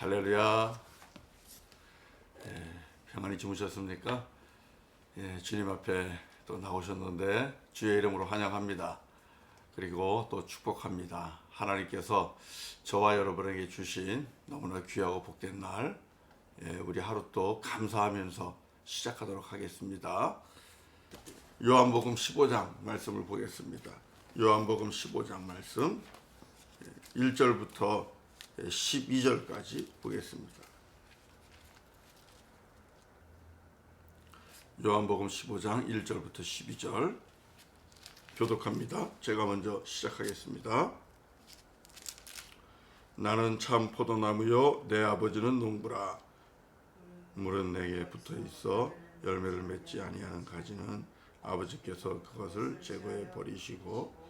할렐루야. 예, 평안히 주무셨습니까? 예, 주님 앞에 또 나오셨는데 주의 이름으로 환영합니다. 그리고 또 축복합니다. 하나님께서 저와 여러분에게 주신 너무나 귀하고 복된 날, 예, 우리 하루 또 감사하면서 시작하도록 하겠습니다. 요한복음 15장 말씀을 보겠습니다. 요한복음 15장 말씀 1절부터 12절까지 보겠습니다. 요한복음 15장 1절부터 12절 교독합니다. 제가 먼저 시작하겠습니다. 나는 참 포도나무요 내 아버지는 농부라 물은 내게 붙어 있어 열매를 맺지 아니하는 가지는 아버지께서 그것을 제거해 버리시고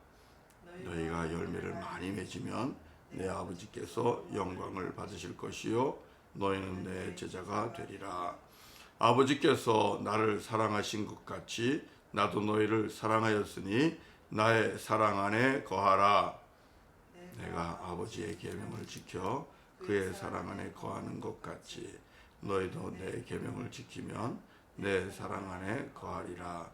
너희가 열매를 많이 맺으면 내 아버지께서 영광을 받으실 것이요. 너희는 내 제자가 되리라. 아버지께서 나를 사랑하신 것 같이 나도 너희를 사랑하였으니 나의 사랑 안에 거하라. 내가 아버지의 계명을 지켜 그의 사랑 안에 거하는 것 같이 너희도 내 계명을 지키면 내 사랑 안에 거하리라.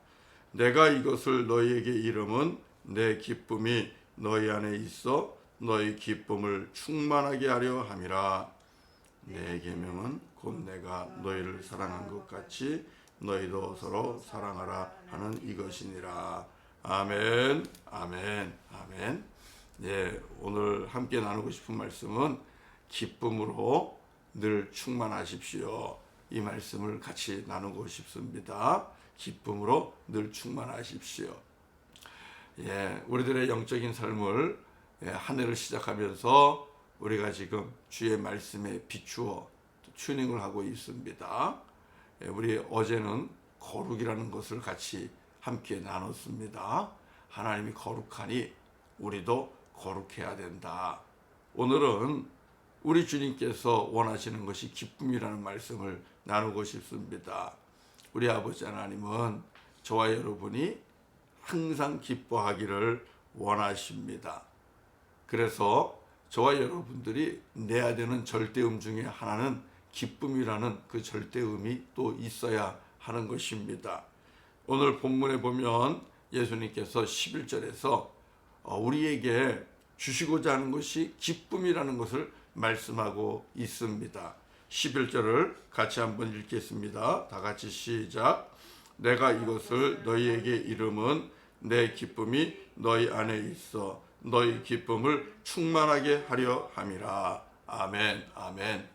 내가 이것을 너희에게 이름은 내 기쁨이 너희 안에 있어 너희 기쁨을 충만하게 하려 함이라. 내 계명은 곧 내가 너희를 사랑한 것 같이 너희도 서로 사랑하라 하는 이것이니라. 아멘 아멘 아멘. 예 오늘 함께 나누고 싶은 말씀은 기쁨으로 늘 충만하십시오. 이 말씀을 같이 나누고 싶습니다. 기쁨으로 늘 충만하십시오 예, 우리들의 영적인 삶을 예, 한 해를 시작하면서 우리가 지금 주의 말씀에 비추어 튜닝을 하고 있습니다. 예, 우리 어제는 거룩이라는 것을 같이 함께 나눴습니다. 하나님이 거룩하니 우리도 거룩해야 된다. 오늘은 우리 주님께서 원하시는 것이 기쁨이라는 말씀을 나누고 싶습니다. 우리 아버지 하나님은 저와 여러분이 항상 기뻐하기를 원하십니다. 그래서 저와 여러분들이 내야 되는 절대음 중에 하나는 기쁨이라는 그 절대음이 또 있어야 하는 것입니다. 오늘 본문에 보면 예수님께서 11절에서 어, 우리에게 주시고자 하는 것이 기쁨이라는 것을 말씀하고 있습니다. 11절을 같이 한번 읽겠습니다. 다 같이 시작. 내가 이것을 너희에게 이름은 내 기쁨이 너희 안에 있어 너희 기쁨을 충만하게 하려 함이라. 아멘. 아멘.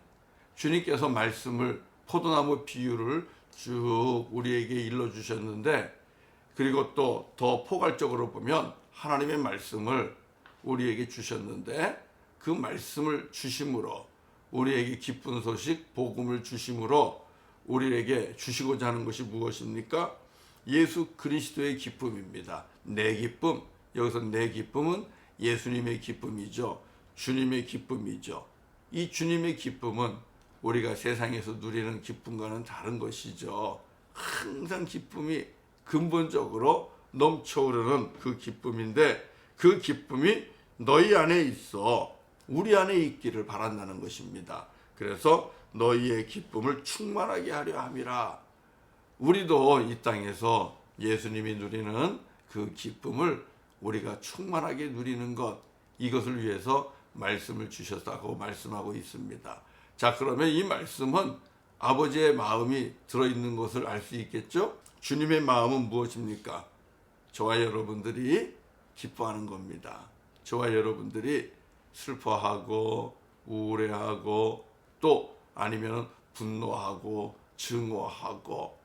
주님께서 말씀을 포도나무 비유를 쭉 우리에게 일러 주셨는데 그리고 또 더 포괄적으로 보면 하나님의 말씀을 우리에게 주셨는데 그 말씀을 주심으로 우리에게 기쁜 소식 복음을 주심으로 우리에게 주시고자 하는 것이 무엇입니까? 예수 그리스도의 기쁨입니다. 내 기쁨 여기서 내 기쁨은 예수님의 기쁨이죠. 주님의 기쁨이죠. 이 주님의 기쁨은 우리가 세상에서 누리는 기쁨과는 다른 것이죠. 항상 기쁨이 근본적으로 넘쳐오르는 그 기쁨인데 그 기쁨이 너희 안에 있어 우리 안에 있기를 바란다는 것입니다. 그래서 너희의 기쁨을 충만하게 하려 함이라. 우리도 이 땅에서 예수님이 누리는 그 기쁨을 우리가 충만하게 누리는 것 이것을 위해서 말씀을 주셨다고 말씀하고 있습니다. 자, 그러면 이 말씀은 아버지의 마음이 들어있는 것을 알 수 있겠죠? 주님의 마음은 무엇입니까? 저와 여러분들이 기뻐하는 겁니다. 저와 여러분들이 슬퍼하고 우울해하고 또 아니면 분노하고 증오하고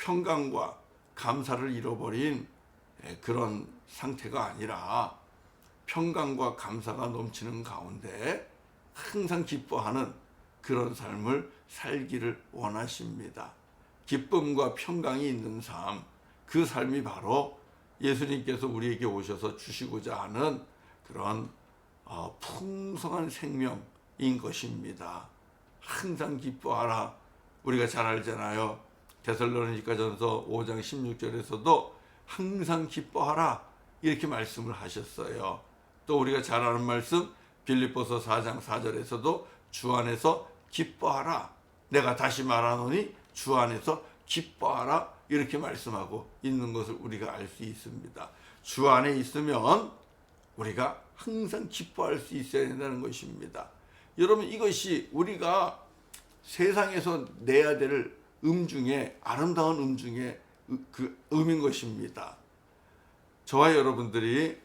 평강과 감사를 잃어버린 예, 그런 상태가 아니라 평강과 감사가 넘치는 가운데 항상 기뻐하는 그런 삶을 살기를 원하십니다. 기쁨과 평강이 있는 삶, 그 삶이 바로 예수님께서 우리에게 오셔서 주시고자 하는 그런 어, 풍성한 생명인 것입니다. 항상 기뻐하라. 우리가 잘 알잖아요. 데살로니가 전서 5장 16절에서도 항상 기뻐하라 이렇게 말씀을 하셨어요. 또 우리가 잘 아는 말씀 빌립보서 4장 4절에서도 주 안에서 기뻐하라. 내가 다시 말하노니 주 안에서 기뻐하라 이렇게 말씀하고 있는 것을 우리가 알 수 있습니다. 주 안에 있으면 우리가 항상 기뻐할 수 있어야 된다는 것입니다. 여러분 이것이 우리가 세상에서 내야 될 음 중에 아름다운 음 중에 그 음인 것입니다. 저와 여러분들이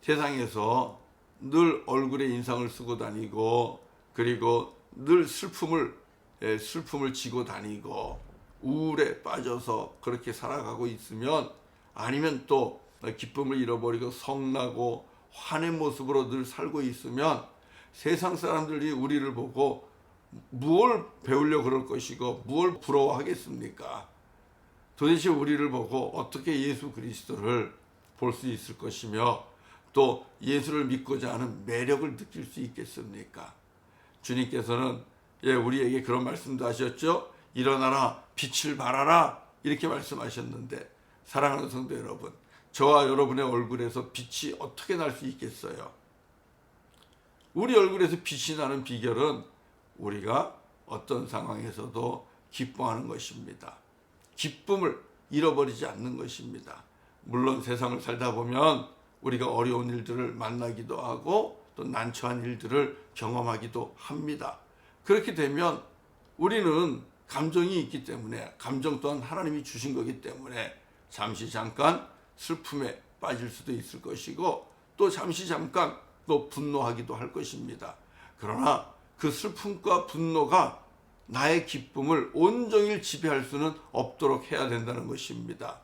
세상에서 늘 얼굴에 인상을 쓰고 다니고 그리고 늘 슬픔을 예, 슬픔을 지고 다니고 우울에 빠져서 그렇게 살아가고 있으면 아니면 또 기쁨을 잃어버리고 성나고 화낸 모습으로 늘 살고 있으면 세상 사람들이 우리를 보고 무엇을 배우려 그럴 것이고 무엇을 부러워하겠습니까? 도대체 우리를 보고 어떻게 예수 그리스도를 볼 수 있을 것이며 또 예수를 믿고자 하는 매력을 느낄 수 있겠습니까? 주님께서는 예, 우리에게 그런 말씀도 하셨죠. 일어나라, 빛을 발하라 이렇게 말씀하셨는데 사랑하는 성도 여러분, 저와 여러분의 얼굴에서 빛이 어떻게 날 수 있겠어요? 우리 얼굴에서 빛이 나는 비결은 우리가 어떤 상황에서도 기뻐하는 것입니다. 기쁨을 잃어버리지 않는 것입니다. 물론 세상을 살다 보면 우리가 어려운 일들을 만나기도 하고 또 난처한 일들을 경험하기도 합니다. 그렇게 되면 우리는 감정이 있기 때문에 감정 또한 하나님이 주신 거기 때문에 잠시 잠깐 슬픔에 빠질 수도 있을 것이고 또 잠시 잠깐 또 분노하기도 할 것입니다. 그러나 그 슬픔과 분노가 나의 기쁨을 온종일 지배할 수는 없도록 해야 된다는 것입니다.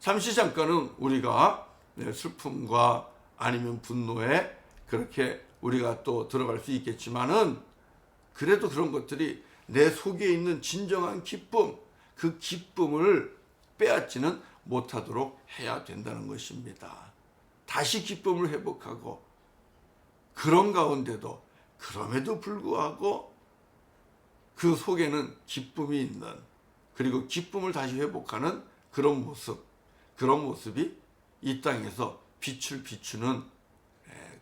잠시 잠깐은 우리가 네, 슬픔과 아니면 분노에 그렇게 우리가 또 들어갈 수 있겠지만은 그래도 그런 것들이 내 속에 있는 진정한 기쁨, 그 기쁨을 빼앗지는 못하도록 해야 된다는 것입니다. 다시 기쁨을 회복하고 그런 가운데도 그럼에도 불구하고 그 속에는 기쁨이 있는 그리고 기쁨을 다시 회복하는 그런 모습, 그런 모습이 이 땅에서 빛을 비추는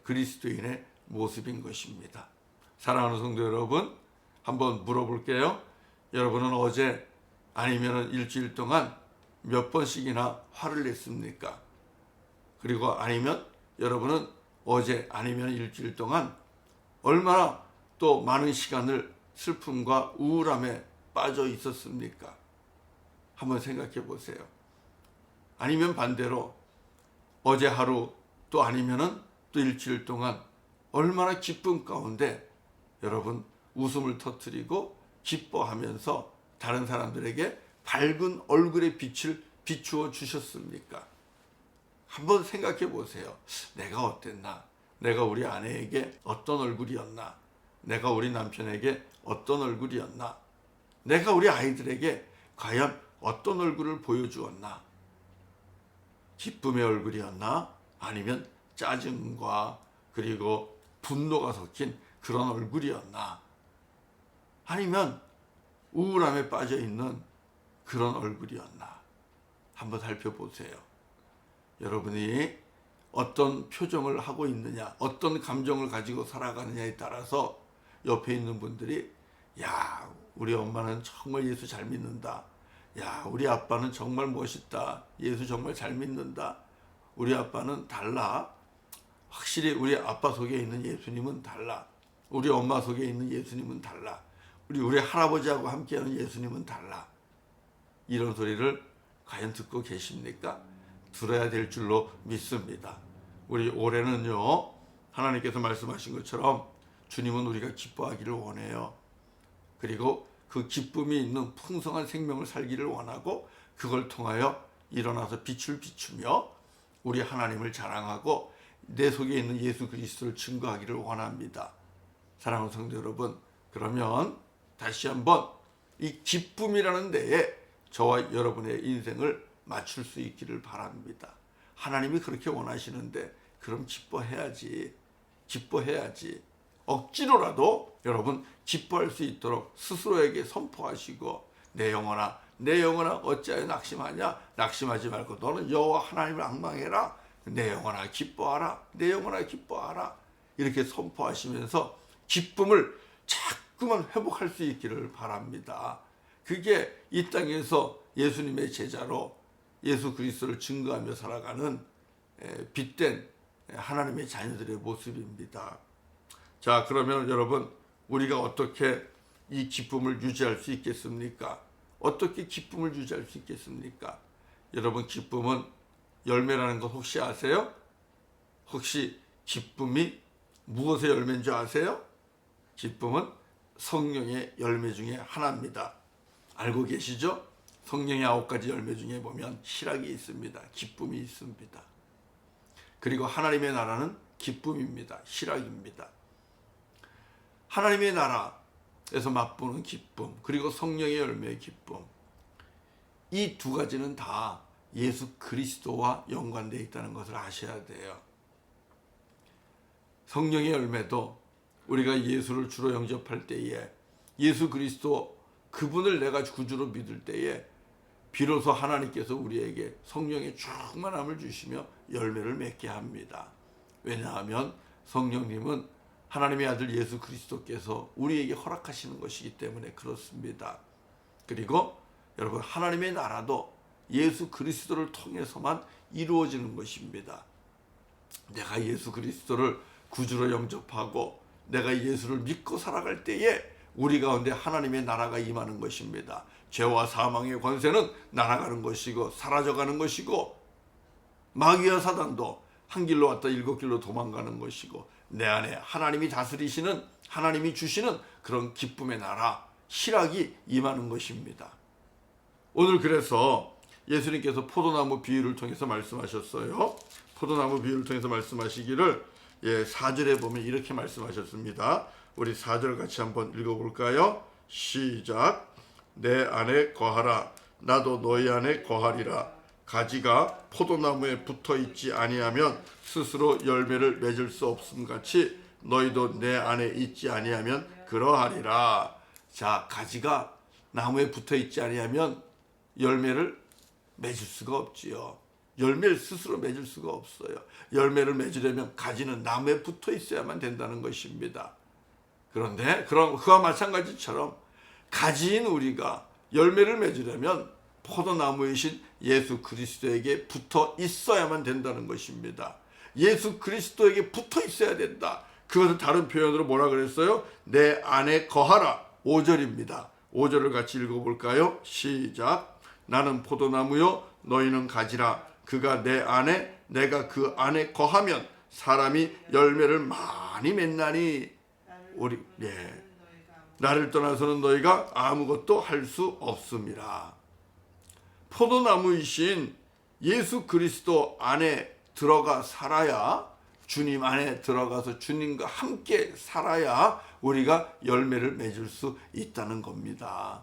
그리스도인의 모습인 것입니다. 사랑하는 성도 여러분, 한번 물어볼게요. 여러분은 어제 아니면 일주일 동안 몇 번씩이나 화를 냈습니까? 그리고 아니면 여러분은 어제 아니면 일주일 동안 얼마나 또 많은 시간을 슬픔과 우울함에 빠져 있었습니까? 한번 생각해 보세요. 아니면 반대로 어제 하루 또 아니면은 또 일주일 동안 얼마나 기쁨 가운데 여러분 웃음을 터뜨리고 기뻐하면서 다른 사람들에게 밝은 얼굴의 빛을 비추어 주셨습니까? 한번 생각해 보세요. 내가 어땠나? 내가 우리 아내에게 어떤 얼굴이었나? 내가 우리 남편에게 어떤 얼굴이었나? 내가 우리 아이들에게 과연 어떤 얼굴을 보여주었나? 기쁨의 얼굴이었나? 아니면 짜증과 그리고 분노가 섞인 그런 얼굴이었나? 아니면 우울함에 빠져 있는 그런 얼굴이었나? 한번 살펴보세요. 여러분이 어떤 표정을 하고 있느냐, 어떤 감정을 가지고 살아가느냐에 따라서 옆에 있는 분들이 야, 우리 엄마는 정말 예수 잘 믿는다. 야, 우리 아빠는 정말 멋있다. 예수 정말 잘 믿는다. 우리 아빠는 달라. 확실히 우리 아빠 속에 있는 예수님은 달라. 우리 엄마 속에 있는 예수님은 달라. 우리 우리 할아버지하고 함께하는 예수님은 달라. 이런 소리를 과연 듣고 계십니까? 들어야 될 줄로 믿습니다. 우리 올해는요 하나님께서 말씀하신 것처럼 주님은 우리가 기뻐하기를 원해요. 그리고 그 기쁨이 있는 풍성한 생명을 살기를 원하고 그걸 통하여 일어나서 빛을 비추며 우리 하나님을 자랑하고 내 속에 있는 예수 그리스도를 증거하기를 원합니다. 사랑하는 성도 여러분, 그러면 다시 한번 이 기쁨이라는 데에 저와 여러분의 인생을 맞출 수 있기를 바랍니다. 하나님이 그렇게 원하시는데 그럼 기뻐해야지. 기뻐해야지. 억지로라도 여러분 기뻐할 수 있도록 스스로에게 선포하시고 내 영혼아 내 영혼아 어찌하여 낙심하냐 낙심하지 말고 너는 여호와 하나님을 악망해라 내 영혼아 기뻐하라 내 영혼아 기뻐하라 이렇게 선포하시면서 기쁨을 자꾸만 회복할 수 있기를 바랍니다. 그게 이 땅에서 예수님의 제자로 예수 그리스도를 증거하며 살아가는 에, 빛된 하나님의 자녀들의 모습입니다. 자, 그러면 여러분, 우리가 어떻게 이 기쁨을 유지할 수 있겠습니까? 어떻게 기쁨을 유지할 수 있겠습니까? 여러분, 기쁨은 열매라는 것 혹시 아세요? 혹시 기쁨이 무엇의 열매인 줄 아세요? 기쁨은 성령의 열매 중에 하나입니다. 알고 계시죠? 성령의 아홉 가지 열매 중에 보면 희락이 있습니다. 기쁨이 있습니다. 그리고 하나님의 나라는 기쁨입니다. 희락입니다. 하나님의 나라에서 맛보는 기쁨, 그리고 성령의 열매의 기쁨. 이 두 가지는 다 예수 그리스도와 연관되어 있다는 것을 아셔야 돼요. 성령의 열매도 우리가 예수를 주로 영접할 때에 예수 그리스도 그분을 내가 구주로 믿을 때에 비로소 하나님께서 우리에게 성령의 충만함을 주시며 열매를 맺게 합니다. 왜냐하면 성령님은 하나님의 아들 예수 그리스도께서 우리에게 허락하시는 것이기 때문에 그렇습니다. 그리고 여러분 하나님의 나라도 예수 그리스도를 통해서만 이루어지는 것입니다. 내가 예수 그리스도를 구주로 영접하고 내가 예수를 믿고 살아갈 때에 우리 가운데 하나님의 나라가 임하는 것입니다. 죄와 사망의 권세는 날아가는 것이고 사라져가는 것이고 마귀와 사단도 한 길로 왔다 일곱 길로 도망가는 것이고 내 안에 하나님이 다스리시는 하나님이 주시는 그런 기쁨의 나라 희락이 임하는 것입니다. 오늘 그래서 예수님께서 포도나무 비유를 통해서 말씀하셨어요. 포도나무 비유를 통해서 말씀하시기를 예, 4절에 보면 이렇게 말씀하셨습니다. 우리 4절 같이 한번 읽어볼까요? 시작. 내 안에 거하라. 나도 너희 안에 거하리라. 가지가 포도나무에 붙어 있지 아니하면 스스로 열매를 맺을 수 없음 같이 너희도 내 안에 있지 아니하면 그러하리라. 자, 가지가 나무에 붙어 있지 아니하면 열매를 맺을 수가 없지요. 열매를 스스로 맺을 수가 없어요. 열매를 맺으려면 가지는 나무에 붙어 있어야만 된다는 것입니다. 그런데 그런 그와 마찬가지처럼 가지인 우리가 열매를 맺으려면 포도나무이신 예수 그리스도에게 붙어 있어야만 된다는 것입니다. 예수 그리스도에게 붙어 있어야 된다. 그것을 다른 표현으로 뭐라 그랬어요? 내 안에 거하라. 5절입니다. 5절을 같이 읽어볼까요? 시작. 나는 포도나무요, 너희는 가지라. 그가 내 안에, 내가 그 안에 거하면 사람이 열매를 많이 맺나니 우리 예. 나를 떠나서는 너희가 아무것도 할 수 없음이라. 포도나무이신 예수 그리스도 안에 들어가 살아야 주님 안에 들어가서 주님과 함께 살아야 우리가 열매를 맺을 수 있다는 겁니다.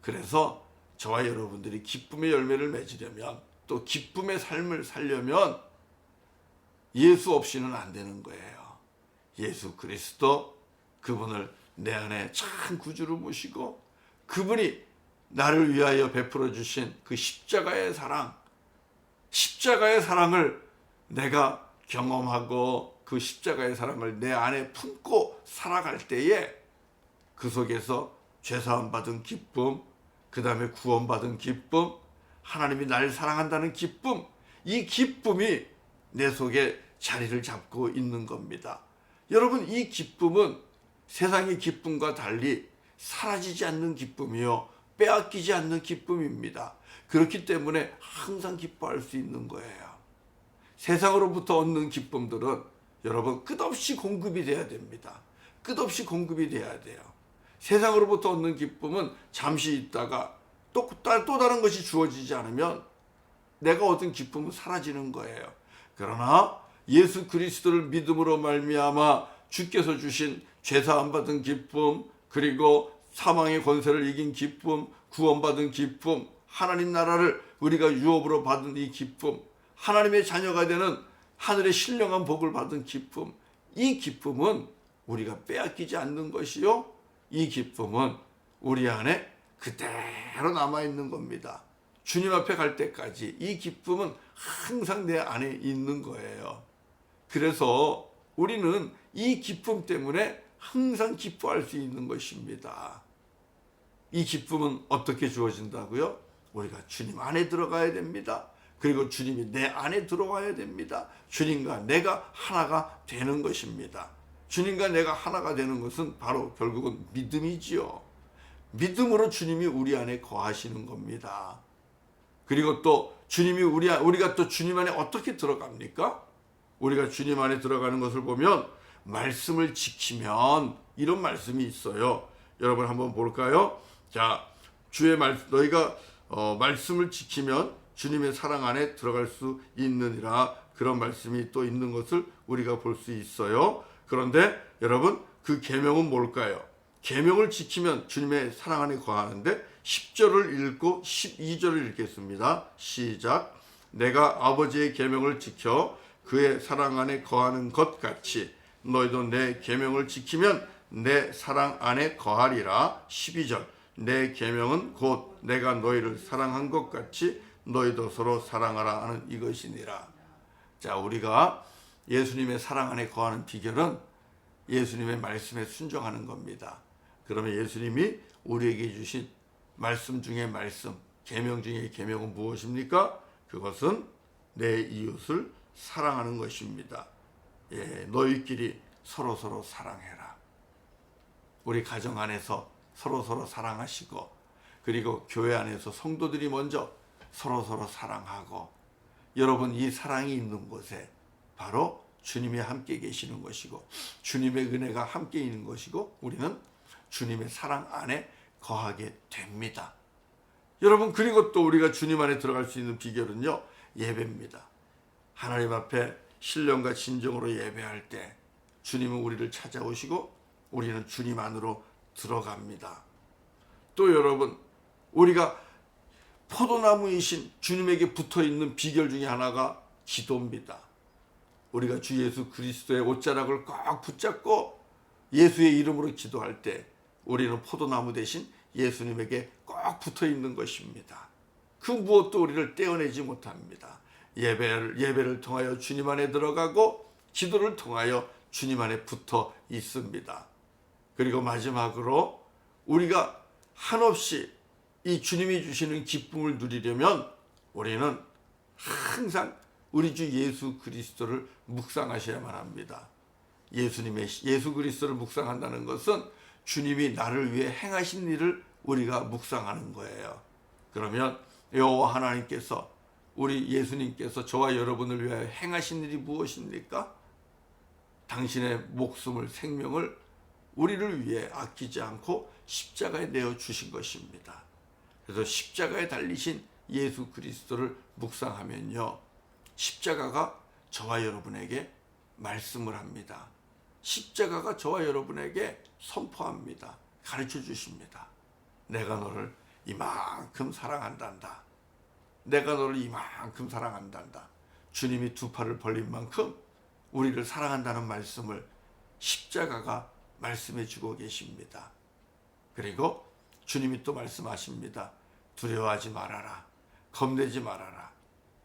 그래서 저와 여러분들이 기쁨의 열매를 맺으려면 또 기쁨의 삶을 살려면 예수 없이는 안 되는 거예요. 예수 그리스도 그분을 내 안에 참 구주로 모시고 그분이 나를 위하여 베풀어 주신 그 십자가의 사랑, 십자가의 사랑을 내가 경험하고 그 십자가의 사랑을 내 안에 품고 살아갈 때에 그 속에서 죄사함 받은 기쁨, 그 다음에 구원받은 기쁨, 하나님이 나를 사랑한다는 기쁨, 이 기쁨이 내 속에 자리를 잡고 있는 겁니다. 여러분, 이 기쁨은 세상의 기쁨과 달리 사라지지 않는 기쁨이요. 빼앗기지 않는 기쁨입니다. 그렇기 때문에 항상 기뻐할 수 있는 거예요. 세상으로부터 얻는 기쁨들은 여러분 끝없이 공급이 돼야 됩니다. 끝없이 공급이 돼야 돼요. 세상으로부터 얻는 기쁨은 잠시 있다가 또, 또 다른 것이 주어지지 않으면 내가 얻은 기쁨은 사라지는 거예요. 그러나 예수 그리스도를 믿음으로 말미암아 주께서 주신 죄사함 받은 기쁨 그리고 사망의 권세를 이긴 기쁨 구원받은 기쁨 하나님 나라를 우리가 유업으로 받은 이 기쁨 하나님의 자녀가 되는 하늘의 신령한 복을 받은 기쁨 이 기쁨은 우리가 빼앗기지 않는 것이요 이 기쁨은 우리 안에 그대로 남아 있는 겁니다. 주님 앞에 갈 때까지 이 기쁨은 항상 내 안에 있는 거예요. 그래서 우리는 이 기쁨 때문에 항상 기뻐할 수 있는 것입니다. 이 기쁨은 어떻게 주어진다고요? 우리가 주님 안에 들어가야 됩니다. 그리고 주님이 내 안에 들어와야 됩니다. 주님과 내가 하나가 되는 것입니다. 주님과 내가 하나가 되는 것은 바로 결국은 믿음이지요. 믿음으로 주님이 우리 안에 거하시는 겁니다. 그리고 또 주님이 우리 안- 우리가 또 주님 안에 어떻게 들어갑니까? 우리가 주님 안에 들어가는 것을 보면 말씀을 지키면 이런 말씀이 있어요. 여러분 한번 볼까요? 자, 주의 말 너희가 어, 말씀을 지키면 주님의 사랑 안에 들어갈 수 있느니라 그런 말씀이 또 있는 것을 우리가 볼 수 있어요. 그런데 여러분 그 계명은 뭘까요? 계명을 지키면 주님의 사랑 안에 거하는데 10절을 읽고 12절을 읽겠습니다. 시작. 내가 아버지의 계명을 지켜 그의 사랑 안에 거하는 것 같이 너희도 내 계명을 지키면 내 사랑 안에 거하리라. 12절. 내 계명은 곧 내가 너희를 사랑한 것 같이 너희도 서로 사랑하라 하는 이것이니라. 자, 우리가 예수님의 사랑 안에 거하는 비결은 예수님의 말씀에 순종하는 겁니다. 그러면 예수님이 우리에게 주신 말씀 중에 말씀, 계명 중에 계명은 무엇입니까? 그것은 내 이웃을 사랑하는 것입니다. 예, 너희끼리 서로 서로 사랑해라. 우리 가정 안에서 서로 서로 사랑하시고 그리고 교회 안에서 성도들이 먼저 서로 서로 사랑하고 여러분 이 사랑이 있는 곳에 바로 주님이 함께 계시는 것이고 주님의 은혜가 함께 있는 것이고 우리는 주님의 사랑 안에 거하게 됩니다. 여러분 그리고 또 우리가 주님 안에 들어갈 수 있는 비결은요 예배입니다. 하나님 앞에 신령과 진정으로 예배할 때 주님은 우리를 찾아오시고 우리는 주님 안으로 들어갑니다. 또 여러분 우리가 포도나무이신 주님에게 붙어 있는 비결 중에 하나가 기도입니다. 우리가 주 예수 그리스도의 옷자락을 꼭 붙잡고 예수의 이름으로 기도할 때 우리는 포도나무 대신 예수님에게 꼭 붙어 있는 것입니다. 그 무엇도 우리를 떼어내지 못합니다. 예배를 예배를 통하여 주님 안에 들어가고 기도를 통하여 주님 안에 붙어 있습니다. 그리고 마지막으로 우리가 한없이 이 주님이 주시는 기쁨을 누리려면 우리는 항상 우리 주 예수 그리스도를 묵상하셔야만 합니다. 예수님의 예수 그리스도를 묵상한다는 것은 주님이 나를 위해 행하신 일을 우리가 묵상하는 거예요. 그러면 여호와 하나님께서 우리 예수님께서 저와 여러분을 위하여 행하신 일이 무엇입니까? 당신의 목숨을 생명을 우리를 위해 아끼지 않고 십자가에 내어 주신 것입니다. 그래서 십자가에 달리신 예수 그리스도를 묵상하면요. 십자가가 저와 여러분에게 말씀을 합니다. 십자가가 저와 여러분에게 선포합니다. 가르쳐 주십니다. 내가 너를 이만큼 사랑한단다. 내가 너를 이만큼 사랑한단다. 주님이 두 팔을 벌린 만큼 우리를 사랑한다는 말씀을 십자가가 말씀해 주고 계십니다. 그리고 주님이 또 말씀하십니다. 두려워하지 말아라. 겁내지 말아라.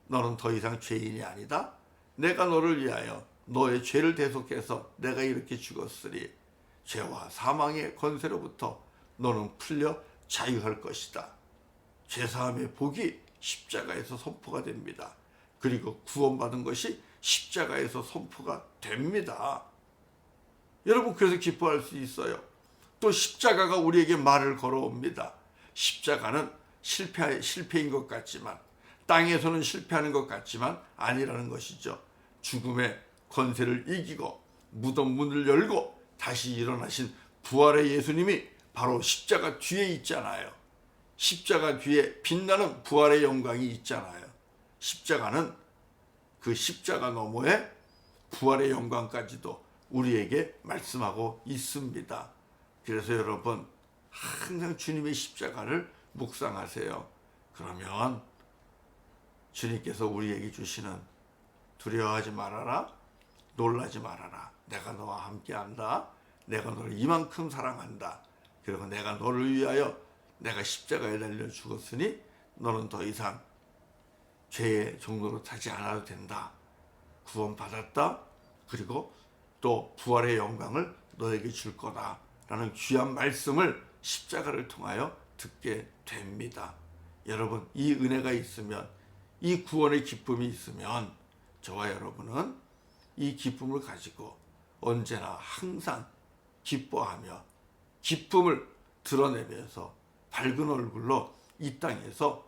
너는 더 이상 죄인이 아니다. 내가 너를 위하여 너의 죄를 대속해서 내가 이렇게 죽었으리. 죄와 사망의 권세로부터 너는 풀려 자유할 것이다. 죄사함의 복이 십자가에서 선포가 됩니다. 그리고 구원받은 것이 십자가에서 선포가 됩니다. 여러분 그래서 기뻐할 수 있어요. 또 십자가가 우리에게 말을 걸어옵니다. 십자가는 실패 실패인 것 같지만 땅에서는 실패하는 것 같지만 아니라는 것이죠. 죽음의 권세를 이기고 무덤 문을 열고 다시 일어나신 부활의 예수님이 바로 십자가 뒤에 있잖아요. 십자가 뒤에 빛나는 부활의 영광이 있잖아요. 십자가는 그 십자가 너머에 부활의 영광까지도 우리에게 말씀하고 있습니다. 그래서 여러분 항상 주님의 십자가를 묵상하세요. 그러면 주님께서 우리에게 주시는 두려워하지 말아라, 놀라지 말아라. 내가 너와 함께한다. 내가 너를 이만큼 사랑한다. 그리고 내가 너를 위하여 내가 십자가에 달려 죽었으니 너는 더 이상 죄의 종로로 타지 않아도 된다. 구원받았다. 그리고 또 부활의 영광을 너에게 줄 거다. 라는 귀한 말씀을 십자가를 통하여 듣게 됩니다. 여러분, 이 은혜가 있으면, 이 구원의 기쁨이 있으면, 저와 여러분은 이 기쁨을 가지고 언제나 항상 기뻐하며 기쁨을 드러내면서 밝은 얼굴로 이 땅에서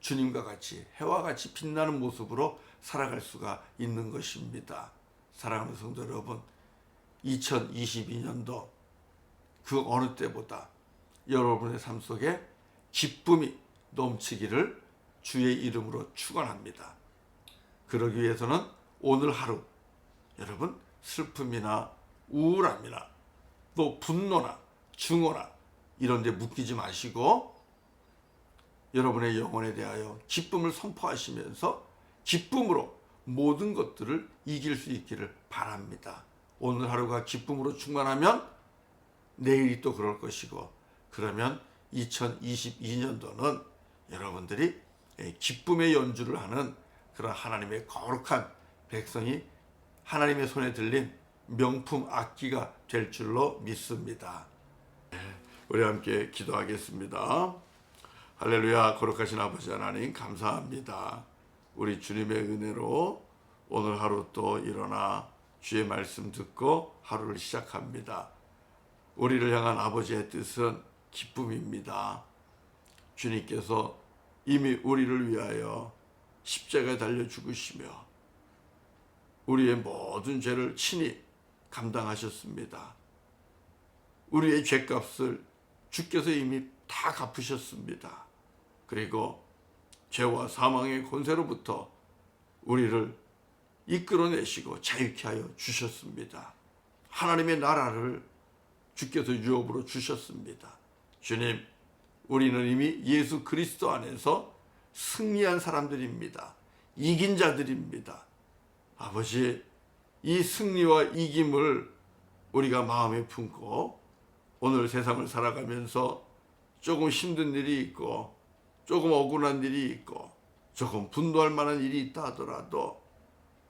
주님과 같이 해와 같이 빛나는 모습으로 살아갈 수가 있는 것입니다. 사랑하는 성도 여러분, 2022년도 그 어느 때보다 여러분의 삶 속에 기쁨이 넘치기를 주의 이름으로 축원합니다. 그러기 위해서는 오늘 하루 여러분 슬픔이나 우울함이나 또 분노나 증오나 이런 데 묶이지 마시고 여러분의 영혼에 대하여 기쁨을 선포하시면서 기쁨으로 모든 것들을 이길 수 있기를 바랍니다. 오늘 하루가 기쁨으로 충만하면 내일이 또 그럴 것이고 그러면 2022년도는 여러분들이 기쁨의 연주를 하는 그런 하나님의 거룩한 백성이 하나님의 손에 들린 명품 악기가 될 줄로 믿습니다. 우리 함께 기도하겠습니다. 할렐루야 거룩하신 아버지 하나님 감사합니다. 우리 주님의 은혜로 오늘 하루 또 일어나 주의 말씀 듣고 하루를 시작합니다. 우리를 향한 아버지의 뜻은 기쁨입니다. 주님께서 이미 우리를 위하여 십자가에 달려 죽으시며 우리의 모든 죄를 친히 감당하셨습니다. 우리의 죄값을 주께서 이미 다 갚으셨습니다. 그리고 죄와 사망의 권세로부터 우리를 이끌어내시고 자유케 하여 주셨습니다. 하나님의 나라를 주께서 유업으로 주셨습니다. 주님, 우리는 이미 예수 그리스도 안에서 승리한 사람들입니다. 이긴 자들입니다. 아버지, 이 승리와 이김을 우리가 마음에 품고 오늘 세상을 살아가면서 조금 힘든 일이 있고 조금 억울한 일이 있고 조금 분노할 만한 일이 있다 하더라도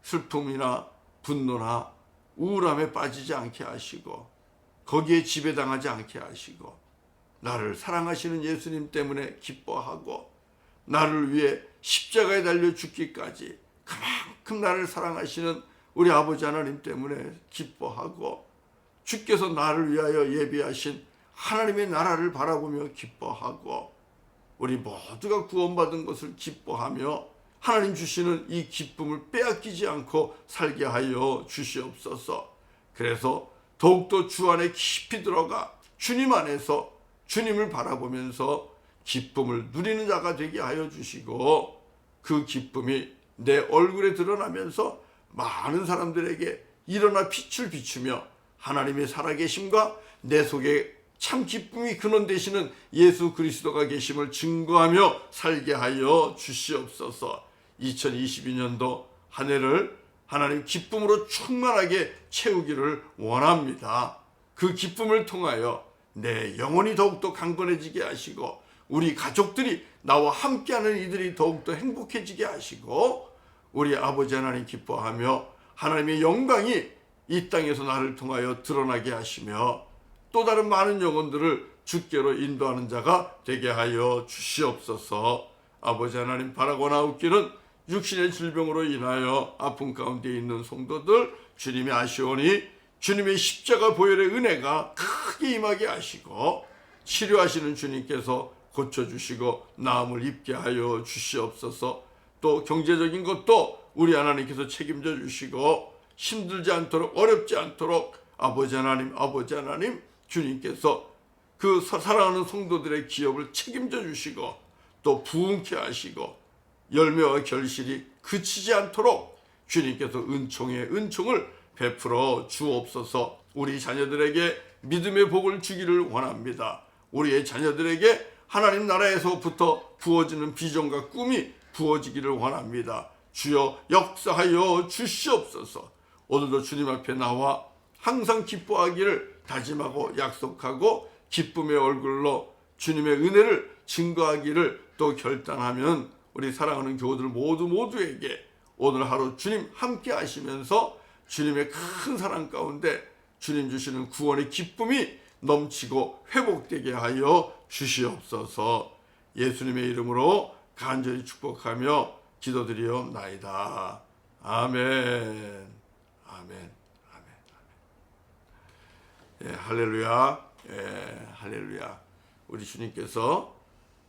슬픔이나 분노나 우울함에 빠지지 않게 하시고 거기에 지배당하지 않게 하시고 나를 사랑하시는 예수님 때문에 기뻐하고 나를 위해 십자가에 달려 죽기까지 그만큼 나를 사랑하시는 우리 아버지 하나님 때문에 기뻐하고 주께서 나를 위하여 예비하신 하나님의 나라를 바라보며 기뻐하고 우리 모두가 구원받은 것을 기뻐하며 하나님 주시는 이 기쁨을 빼앗기지 않고 살게 하여 주시옵소서. 그래서 더욱더 주 안에 깊이 들어가 주님 안에서 주님을 바라보면서 기쁨을 누리는 자가 되게 하여 주시고 그 기쁨이 내 얼굴에 드러나면서 많은 사람들에게 일어나 빛을 비추며 하나님의 살아계심과 내 속에 참 기쁨이 근원 되시는 예수 그리스도가 계심을 증거하며 살게 하여 주시옵소서. 2022년도 한 해를 하나님 기쁨으로 충만하게 채우기를 원합니다. 그 기쁨을 통하여 내 영혼이 더욱더 강건해지게 하시고 우리 가족들이 나와 함께하는 이들이 더욱더 행복해지게 하시고 우리 아버지 하나님 기뻐하며 하나님의 영광이 이 땅에서 나를 통하여 드러나게 하시며 또 다른 많은 영혼들을 주께로 인도하는 자가 되게 하여 주시옵소서. 아버지 하나님 바라거나 웃기는 육신의 질병으로 인하여 아픔 가운데 있는 성도들 주님이 아시오니 주님의 십자가 보혈의 은혜가 크게 임하게 하시고 치료하시는 주님께서 고쳐주시고 나음을 입게 하여 주시옵소서 또 경제적인 것도 우리 하나님께서 책임져 주시고 힘들지 않도록 어렵지 않도록 아버지 하나님 아버지 하나님 주님께서 그 사- 사랑하는 성도들의 기업을 책임져 주시고 또 부흥케 하시고 열매와 결실이 그치지 않도록 주님께서 은총의 은총을 베풀어 주옵소서 우리 자녀들에게 믿음의 복을 주기를 원합니다. 우리의 자녀들에게 하나님 나라에서부터 부어지는 비전과 꿈이 부어지기를 원합니다. 주여 역사하여 주시옵소서. 오늘도 주님 앞에 나와 항상 기뻐하기를 다짐하고 약속하고 기쁨의 얼굴로 주님의 은혜를 증거하기를 또 결단하면 우리 사랑하는 교우들 모두 모두에게 오늘 하루 주님 함께 하시면서 주님의 큰 사랑 가운데 주님 주시는 구원의 기쁨이 넘치고 회복되게 하여 주시옵소서 예수님의 이름으로 간절히 축복하며 기도드리옵나이다. 아멘. 아멘. 아멘. 예, 할렐루야. 예, 할렐루야. 우리 주님께서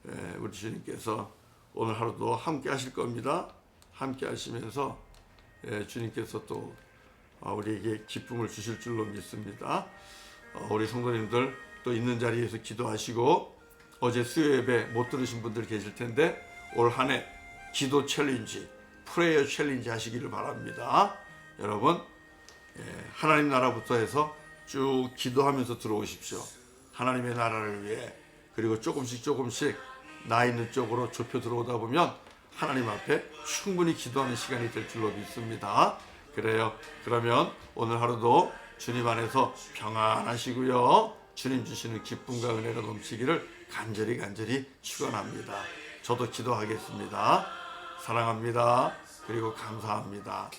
예, 우리 주님께서 오늘 하루도 함께 하실 겁니다. 함께 하시면서 예, 주님께서 또 어, 우리에게 기쁨을 주실 줄로 믿습니다. 어, 우리 성도님들 또 있는 자리에서 기도하시고 어제 수요 예배 못 들으신 분들 계실 텐데 올 한 해 기도 챌린지, 프레이어 챌린지 하시기를 바랍니다. 여러분 예, 하나님 나라부터 해서 쭉 기도하면서 들어오십시오. 하나님의 나라를 위해 그리고 조금씩 조금씩 나 있는 쪽으로 좁혀 들어오다 보면 하나님 앞에 충분히 기도하는 시간이 될 줄로 믿습니다. 그래요. 그러면 오늘 하루도 주님 안에서 평안하시고요. 주님 주시는 기쁨과 은혜가 넘치기를 간절히 간절히 축원합니다. 저도 기도하겠습니다. 사랑합니다. 그리고 감사합니다.